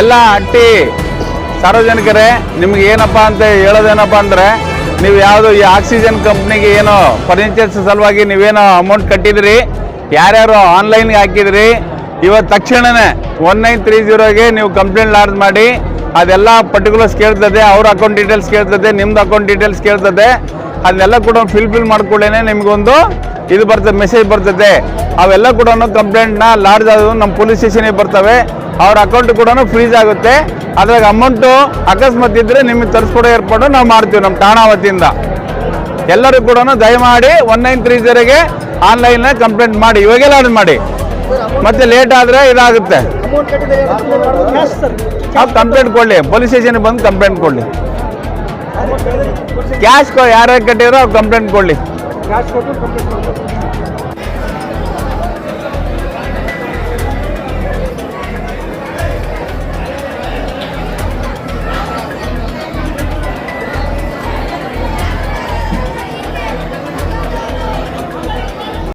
ಎಲ್ಲ ಅಟ್ಟಿ ಸಾರ್ವಜನಿಕರೇ, ನಿಮ್ಗೆ ಏನಪ್ಪ ಅಂತ ಹೇಳೋದೇನಪ್ಪ ಅಂದರೆ, ನೀವು ಯಾವುದು ಈ ಆಕ್ಸಿಜನ್ ಕಂಪ್ನಿಗೆ ಏನು ಫರ್ನಿಚರ್ಸ್ ಸಲುವಾಗಿ ನೀವೇನೋ ಅಮೌಂಟ್ ಕಟ್ಟಿದ್ರಿ, ಯಾರ್ಯಾರು ಆನ್ಲೈನ್ಗೆ ಹಾಕಿದ್ರಿ ಇವತ್ತು ತಕ್ಷಣವೇ ಒನ್ ನೈನ್ ತ್ರೀ ಜೀರೋಗೆ ನೀವು ಕಂಪ್ಲೇಂಟ್ ಲಾರ್ಜ್ ಮಾಡಿ, ಅದೆಲ್ಲ ಪರ್ಟಿಕ್ಯುಲರ್ಸ್ ಕೇಳ್ತದೆ, ಅವ್ರ ಅಕೌಂಟ್ ಡೀಟೇಲ್ಸ್ ಕೇಳ್ತದೆ, ನಿಮ್ದು ಅಕೌಂಟ್ ಡೀಟೇಲ್ಸ್ ಕೇಳ್ತದೆ, ಅದನ್ನೆಲ್ಲ ಕೂಡ ಫಿಲ್ಫಿಲ್ ಫಿಲ್ ಮಾಡ್ಕೊಳ್ಳೇನೆ ನಿಮಗೊಂದು ಇದು ಬರ್ತದೆ ಮೆಸೇಜ್ ಬರ್ತದೆ. ಅವೆಲ್ಲ ಕೂಡ ಕಂಪ್ಲೇಂಟ್ನ ಲಾಡ್ಜ್ ಅದು ನಮ್ಮ ಪೊಲೀಸ್ ಸ್ಟೇಷನಿಗೆ ಬರ್ತವೆ. ಅವ್ರ ಅಕೌಂಟ್ ಕೂಡ ಫ್ರೀಸ್ ಆಗುತ್ತೆ. ಅದ್ರಾಗ ಅಮೌಂಟು ಅಕಸ್ಮಾತ್ ಇದ್ರೆ ನಿಮಗೆ ತರಿಸ್ಕೊಡೋ ಏರ್ಪಾಡು ನಾವು ಮಾಡ್ತೀವಿ ನಮ್ಮ ಠಾಣಾ ವತಿಯಿಂದ ಎಲ್ಲರೂ ಕೂಡ ದಯಮಾಡಿ ಒನ್ ನೈನ್ ತ್ರೀ ಜೀರೋಗೆ ಆನ್ಲೈನ್ ಕಂಪ್ಲೇಂಟ್ ಮಾಡಿ. ಇವಾಗೆಲ್ಲ ಅದನ್ನ ಮಾಡಿ. ಮತ್ತೆ ಲೇಟ್ ಆದ್ರೆ ಇದಾಗುತ್ತೆ. ನಾವು ಕಂಪ್ಲೇಂಟ್ ಕೊಡಲಿ. ಪೊಲೀಸ್ ಸ್ಟೇಷನ್ಗೆ ಬಂದು ಕಂಪ್ಲೇಂಟ್ ಕೊಡಲಿ. ಕ್ಯಾಶ್ ಯಾರ್ಯಾರು ಕಟ್ಟಿದ್ರು ಅವ್ರು ಕಂಪ್ಲೇಂಟ್ ಕೊಡಲಿ. राजकोट कंप्लीट कर